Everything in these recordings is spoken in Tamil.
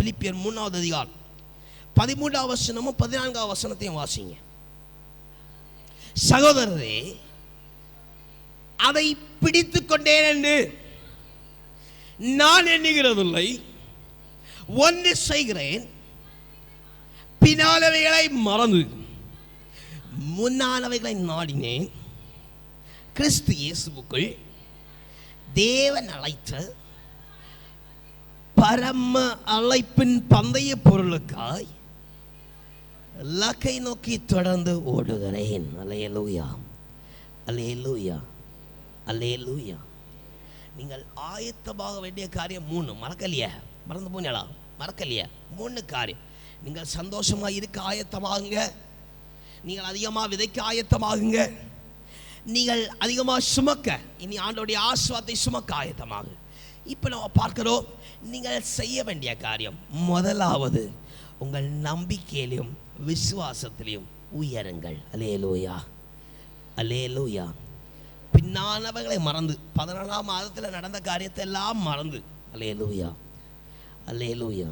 பிலிப்பியர் மூணாவது அதிகாரம். பதிமூன்றாவது வசனமும் பதினான்காவது வசனத்தையும் வாசிங்க. சகோதரரே அதை பிடித்துக் கொண்டேன் என்று நான் எண்ணுகிறதில்லை ஒன்று செய்கிறேன். பின்னாலவைகளை மறந்து. முன்னாலவைகளை நாடினேன். கிறிஸ்து இயேசுக்குள் தேவன் அழைத்த பரம அழைப்பின் பந்தய பொருளுக்காய் லக்கை நோக்கி தொடர்ந்து ஓடுகிறேன். அலையலூயா அலையலூயா அலையலூயா நீங்கள் ஆயத்தமாக வேண்டிய காரியம் மூணு. மறக்கலையே. மறந்து போனீங்களா? மறக்கலையே. மூணு காரியம். நீங்கள் சந்தோஷமாக இருக்க ஆயத்தமாகுங்க. நீங்கள் அதிகமாக விதைக்க ஆயத்தமாகுங்க. நீங்கள் அதிகமாக சுமக்க. இனி ஆண்டோடைய ஆசுவாத்தை சுமக்க ஆயத்தமாகு இப்போ நம்ம பார்க்கிறோம் நீங்கள் செய்ய வேண்டிய காரியம் முதலாவது உங்கள் நம்பிக்கையிலையும் விசுவாசத்திலையும் உயருங்கள். அலே லூயா பின்னானவர்களை மறந்து பதினாலாம் மாதத்தில் நடந்த காரியத்தை எல்லாம் மறந்து. அலேலூயா அலேலூயா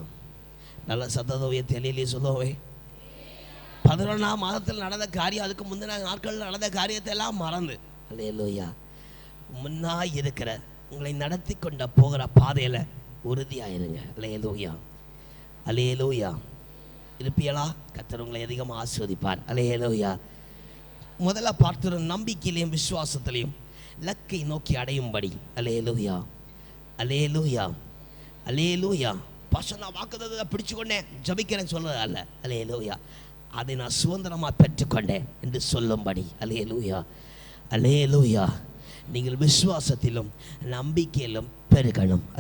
நல்ல சத்தத உயர்த்தி சொல்லுவே பதினொன்றாம் மாதத்தில் நடந்த காரியம் அதுக்கு முந்தின நாட்களில் நடந்த காரியத்தை எல்லாம் மறந்து. அல்லேலூயா. முன்னா இருக்கிற உங்களை நடத்தி கொண்ட போகிற பாதையில் உறுதியாயிருங்க. அலையலூயா அலையலூயா இருப்பியலா கத்தர் உங்களை அதிகமாக ஆஸ்வதிப்பார் அலையலூயா முதல்ல பார்த்துற நம்பிக்கையிலையும் விசுவாசத்திலையும் லக்கை நோக்கி அடையும்படி. அலையலூயா அலையலூயா அலையலூயா பாஷ நான் வாக்குதத்தை பிடிச்சு கொண்டேன் ஜபிக்கிறேன் சொல்றது அல்ல. அலையலூயா அதை நான் சுதந்திரமாக பெற்றுக்கொண்டேன் என்று சொல்லும்படி. அலையலூயா அலேலூயா நீங்கள் விசுவாசத்திலும் நம்பிக்கையிலும் பெருகணும்.